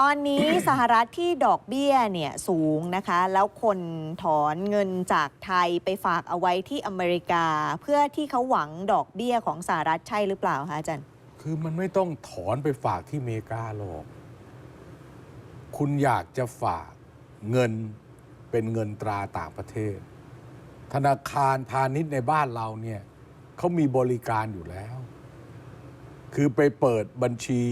ตอนนี้สหรัฐที่ดอกเบี้ยเนี่ยสูงนะคะ แล้วคนถอนเงินจากไทยไปฝากเอาไว้ที่อเมริกา เพื่อที่เขาหวังดอกเบี้ยของสหรัฐใช่หรือเปล่าคะอาจารย์คือมันไม่ต้องถอนไปฝากที่อเมริกาหรอก คุณอยากจะฝากเงินเป็นเงินตราต่างประเทศ ธนาคารพาณิชย์ในบ้านเราเนี่ยเขามีบริการอยู่แล้ว คือไปเปิดบัญชี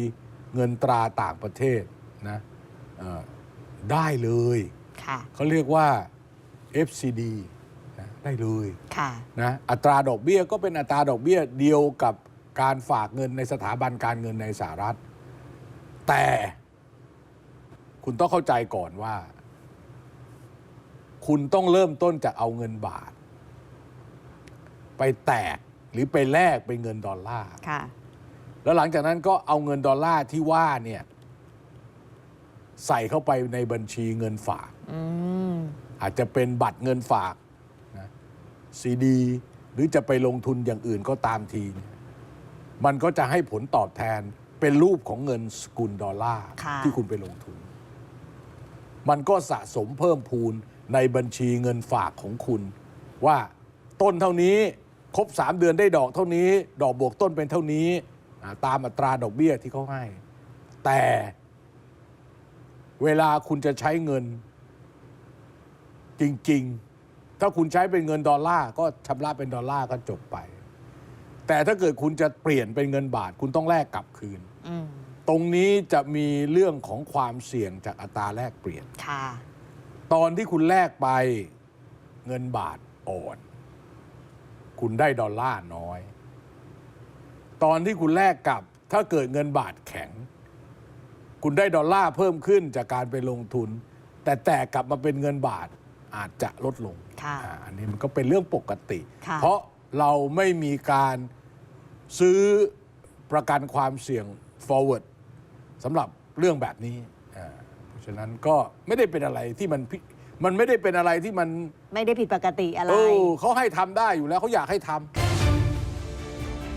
เงินตราต่างประเทศ นะเอ่อได้เลยค่ะเขาเรียกว่า FCD นะได้เลยค่ะนะอัตราดอกเบี้ยก็เป็นอัตราดอกเบี้ยเดียวกับการฝากเงินในสถาบันการเงินในสหรัฐ แต่คุณต้องเข้าใจก่อนว่า คุณต้องเริ่มต้นจากเอาเงินบาท ไปแตกหรือไปแลกเป็นเงินดอลลาร์ค่ะแล้วหลังจากนั้นก็เอาเงินดอลลาร์ที่ว่าเนี่ย ใส่เข้าไปในบัญชีเงินฝากอืมอาจจะเป็นบัตรเงินฝากนะซีดี หรือจะไปลงทุนอย่างอื่นก็ตามทีเนี่ยมันก็จะให้ผลตอบแทนเป็นรูปของเงินสกุลดอลลาร์ค่ะที่คุณไปลงทุน มันก็สะสมเพิ่มพูนในบัญชีเงินฝากของคุณ ว่าต้นเท่านี้ครบ 3 เดือนได้ดอกเท่านี้ ดอกบวกต้นเป็นเท่านี้อ่าตามอัตราดอกเบี้ยที่เขาให้ แต่ เวลาคุณจะใช้เงิน จริง ๆ ถ้าคุณใช้เป็นเงินดอลลาร์ก็ชำระเป็นดอลลาร์ก็จบไป แต่ถ้าเกิดคุณจะเปลี่ยนเป็นเงินบาท คุณต้องแลกกลับคืน อืมตรงนี้จะมีเรื่องของความเสี่ยงจากอัตราแลกเปลี่ยน ค่ะ ตอนที่คุณแลกไปเงินบาทอ่อน คุณได้ดอลลาร์น้อย ตอนที่คุณแลกกลับ ถ้าเกิดเงินบาทแข็ง คุณได้ดอลลาร์เพิ่มขึ้นจากการไปลงทุน แต่แตกกลับมาเป็นเงินบาทอาจจะลดลงค่ะอ่าอันนี้มันก็เป็นเรื่องปกติ ค่ะ เพราะเราไม่มีการซื้อประกันความเสี่ยง forward สำหรับเรื่องแบบนี้อ่าเพราะฉะนั้นก็ไม่ได้เป็นอะไรที่มันพิมันไม่ได้เป็นอะไรที่มัน ไม่ได้ผิดปกติอะไร เออเขาให้ทำได้อยู่แล้วเขาอยากให้ทำ